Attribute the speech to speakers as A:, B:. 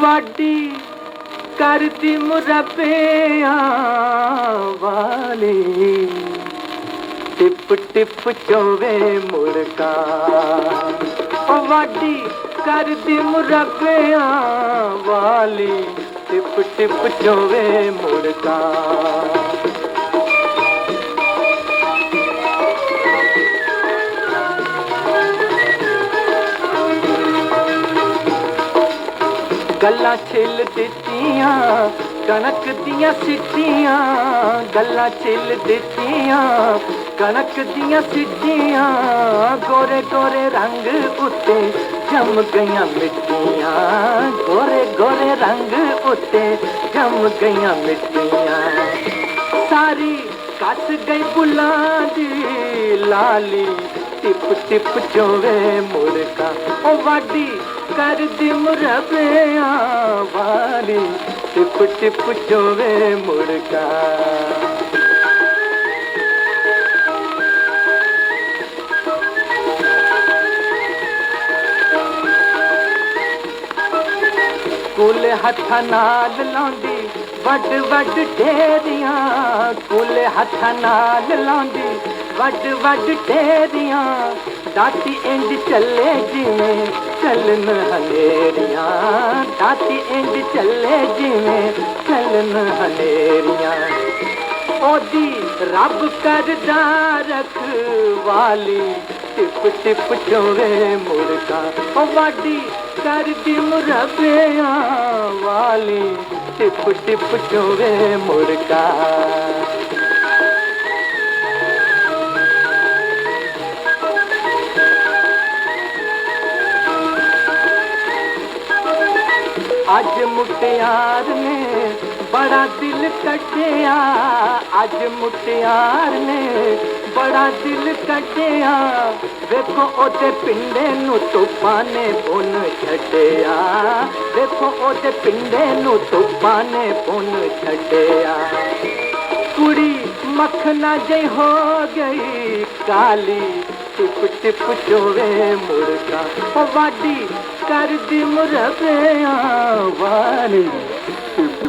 A: ਵਾਡੀ ਕਰਦੀ ਮੁਰੱਬਿਆਂ ਵਾਲੀ। Tip tip ਚੋਵੇ ਮੁੜਕਾ ਉਹ ਵਾਡੀ ਕਰਦੀ ਮੁਰੱਬਿਆਂ ਵਾਲੀ। ਟਿਪ ਟਿਪ ਚੋਵੇ ਮੁੜਕਾ ਗੱਲਾਂ ਛਿੱਲ ਦਿੱਤੀਆਂ ਕਣਕ ਦੀਆਂ ਸਿੱਟੀਆਂ ਗੱਲਾਂ ਛਿੱਲ ਦਿੱਤੀਆਂ ਕਣਕ ਦੀਆਂ ਸਿੱਟੀਆਂ ਗੋਰੇ ਗੋਰੇ ਰੰਗ ਉੱਤੇ ਜੰਮ ਗਈਆਂ ਮਿੱਟੀਆਂ ਗੋਰੇ ਗੋਰੇ ਰੰਗ ਉੱਤੇ ਜੰਮ ਗਈਆਂ ਮਿੱਟੀਆਂ ਸਾਰੀ ਕੱਸ ਗਈ ਬੁੱਲਾਂ ਦੀ ਲਾਲੀ ਟਿਪ ਟਿਪ ਚੋਵੇ ਮੁੜਕਾ ਉਹ ਵਾਡੀ ਕਰਦੀ ਮੁਰਬਿਆਂ ਵਾਲੀ ਟਿਪ ਟਿਪ ਚੋਵੇ ਮੁੜਕਾ ਕੁਲੇ ਹੱਥਾਂ ਨਾਲ ਲਾਉਂਦੀ ਵੱਡ ਵੱਡ ਢੇਰੀਆਂ ਕੁਲੇ ਹੱਥਾਂ ਨਾਲ ਲਾਉਂਦੀ ਵੱਡ ਵੱਡ ਢੇਰੀਆਂ ਦਾਤੀ ਇੰਜ ਚੱਲੇ ਜਿਵੇਂ ਚੱਲਨ ਹਨੇਰੀਆਂ ਦਾਤੀ ਇੰਜ ਚੱਲੇ ਜਿਵੇਂ ਚੱਲਨ ਹਨੇਰੀਆਂ ਉਹਦੀ ਰੱਬ ਕਰਦਾ ਰਖਵਾਲੀ ਟਿਪ ਟਿਪ ਚੋਵੇ ਮੁਰਕਾ ਉਹ ਵਾਡੀ ਕਰਦੀ ਮੁਰਬਿਆਂ ਵਾਲੀ, ਟਿਪ ਟਿਪ ਚੋਵੇ ਮੁਰਕਾ ਅੱਜ ਮੁਟਿਆਰ ਨੇ ਬੜਾ ਦਿਲ ਕੱਟਿਆ। ਅੱਜ ਮੁਟਿਆਰ ਨੇ ਬੜਾ ਦਿਲ ਕੱਟਿਆ। ਵੇਖੋ ਉਹਦੇ ਪਿੰਡੇ ਨੂੰ ਤੂਫਾਨ ਨੇ ਬੁਨ ਛੱਡਿਆ। ਵੇਖੋ ਉਹਦੇ ਪਿੰਡੇ ਨੂੰ ਤੂਫਾਨ ਨੇ ਬੁਨ ਛੱਡਿਆ। ਕੁੜੀ मखना जे हो गई काली टिप टिप चोवे मुर्गा। वाडी कर दी मुर्गे आवानी।